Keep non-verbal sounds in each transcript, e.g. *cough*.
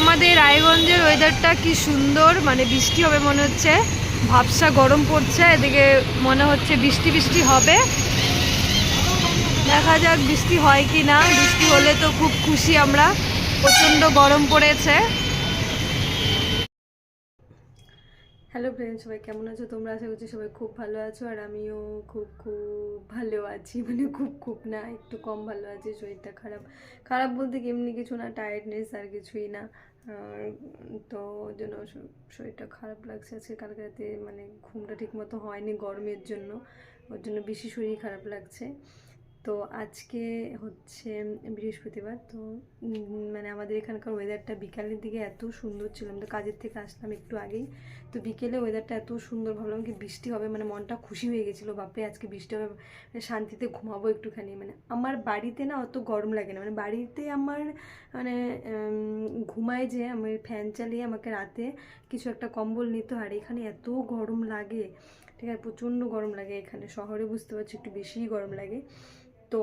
আমাদের রায়গঞ্জের ওয়েদারটা কি সুন্দর? মানে বৃষ্টি হবে মনে হচ্ছে। ভাবসা গরম পড়ছে, এদিকে মনে হচ্ছে বৃষ্টি বৃষ্টি হবে। দেখা যাক বৃষ্টি হয় কি না বৃষ্টি হলে তো খুব খুশি আমরা। প্রচণ্ড গরম পড়েছে। হ্যালো ফ্রেন্ড সবাই কেমন আছো? তোমরা আশা করছি সবাই খুব ভালো আছো আর আমিও খুব খুব ভালো আছি। *laughs* মানে খুব খুব না, একটু কম ভালো আছি, শরীরটা খারাপ। খারাপ বলতে এমনি কিছু না টায়ার্ডনেস আর কিছুই না। তো ওই জন্য শরীরটা খারাপ লাগছে। আজকে কালকে রাতে মানে ঘুমটা ঠিক মতো হয়নি গরমের জন্য। ওর জন্য বেশি শরীর খারাপ লাগছে। তো আজকে হচ্ছে বৃহস্পতিবার, তো মানে আমাদের এখানকার ওয়েদারটা বিকালের দিকে এত সুন্দর ছিল। আমি তো কাজের থেকে আসলাম একটু আগেই। তো বিকেলে ওয়েদারটা এত সুন্দর ভাবলাম কি বৃষ্টি হবে মানে মনটা খুশি হয়ে গেছিল, বাপরে, আজকে বৃষ্টি হবে মানে শান্তিতে ঘুমাবো একটুখানি। মানে আমার বাড়িতে না অত গরম লাগে না মানে বাড়িতে আমার মানে ঘুমায় যে, আমি ফ্যান চালিয়ে আমাকে রাতে কিছু একটা কম্বল নিতে আর এখানে এত গরম লাগে, ঠিক আছে, প্রচণ্ড গরম লাগে এখানে, শহরে বুঝতে পারছি, একটু বেশিই গরম লাগে। তো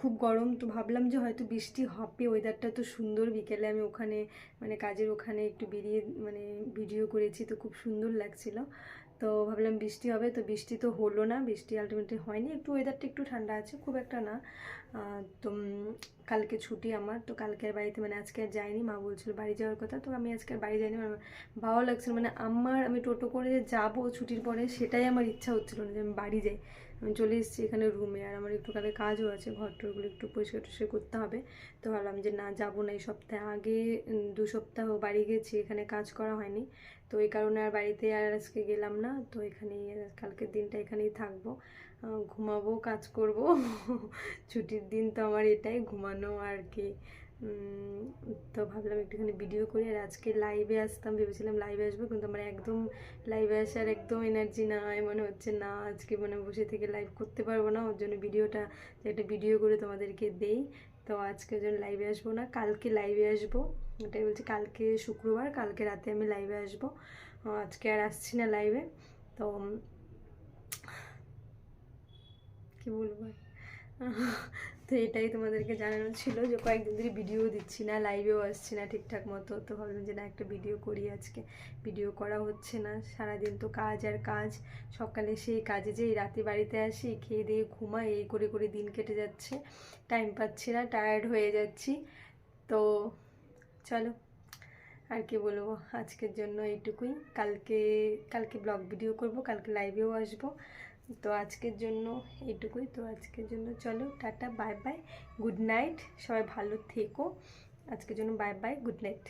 খুব গরম তো ভাবলাম যে হয়তো বৃষ্টি হবে ওয়েদারটা তো সুন্দর। বিকেলে আমি ওখানে মানে কাজের ওখানে একটু বেরিয়ে মানে ভিডিও করেছি, তো খুব সুন্দর লাগছিল। তো ভাবলাম বৃষ্টি হবে, তো বৃষ্টি তো হলো না, বৃষ্টি আলটিমেটলি হয়নি। একটু ওয়েদারটা একটু ঠান্ডা আছে, খুব একটা না। তো কালকে ছুটি আমার, তো কালকের বাড়িতে মানে আজকে আর যাইনি, মা বলছিল বাড়ি যাওয়ার কথা, তো আমি আজকে আর বাড়ি যাইনি আমার ভালো লাগছিল। মানে আমার, আমি টোটো করে যাব ছুটির পরে, সেটাই আমার ইচ্ছা হচ্ছিল না যে আমি বাড়ি যাই। আমি চলে এসেছি এখানে রুমে আর আমার একটু কালে কাজও আছে ঘর টরগুলো একটু পরিষ্কার টরিষ্কার করতে হবে। তো ভাবলাম যে না, যাব না, এই সপ্তাহে আগে দু সপ্তাহ বাড়ি গেছি, এখানে কাজ করা হয়নি। তো এই কারণে আর বাড়িতে আর আজকে গেলাম না, তো এখানেই কালকের দিনটা এখানেই থাকব। ঘুমাবো, কাজ করব। *laughs* ছুটির দিন তো আমার এটাই, ঘুমানো আর কি। তো ভাবলাম একটুখানি ভিডিও করি আর আজকে লাইভে আসতাম, ভেবেছিলাম লাইভে আসব, কিন্তু আমার একদম লাইভে আসার একদম এনার্জি নাই, মনে হচ্ছে না, আজকে মানে বসে থেকে লাইভ করতে পারব না, ওর জন্য ভিডিওটা একটা ভিডিও করে তোমাদেরকে দেই তো আজকে জন্য লাইভে আসব না, কালকে লাইভে আসব, এটাই বলছি কালকে শুক্রবার, কালকে রাতে আমি লাইভে আসব আজকে আর আসছি না লাইভে তো কি বলব? *laughs* তো এটাই তোমাদেরকে জানানো ছিল যে কয়েকদিন ধরে ভিডিও দিচ্ছি না লাইভেও আসছি না ঠিকঠাক মতো। তো ভাবলাম যে না, একটা ভিডিও করি আজকে। ভিডিও করা হচ্ছে না। সারাদিন তো কাজ আর কাজ। সকালে সেই কাজে যেই রাতে বাড়িতে আসি, খেয়ে দিয়ে ঘুমাই, এই করে করে দিন কেটে যাচ্ছে। টাইম পাচ্ছি না টায়ার্ড হয়ে যাচ্ছি। তো চলো। আর কি বলব, আজকের জন্য এইটুকুই। কালকে কালকে ব্লগ ভিডিও করব, কালকে লাইভেও আসব। তো আজকের জন্য এইটুকুই। তো আজকের জন্য চলো, tata bye bye good night সবাই ভালো থেকো। আজকের জন্য বাই বাই গুড নাইট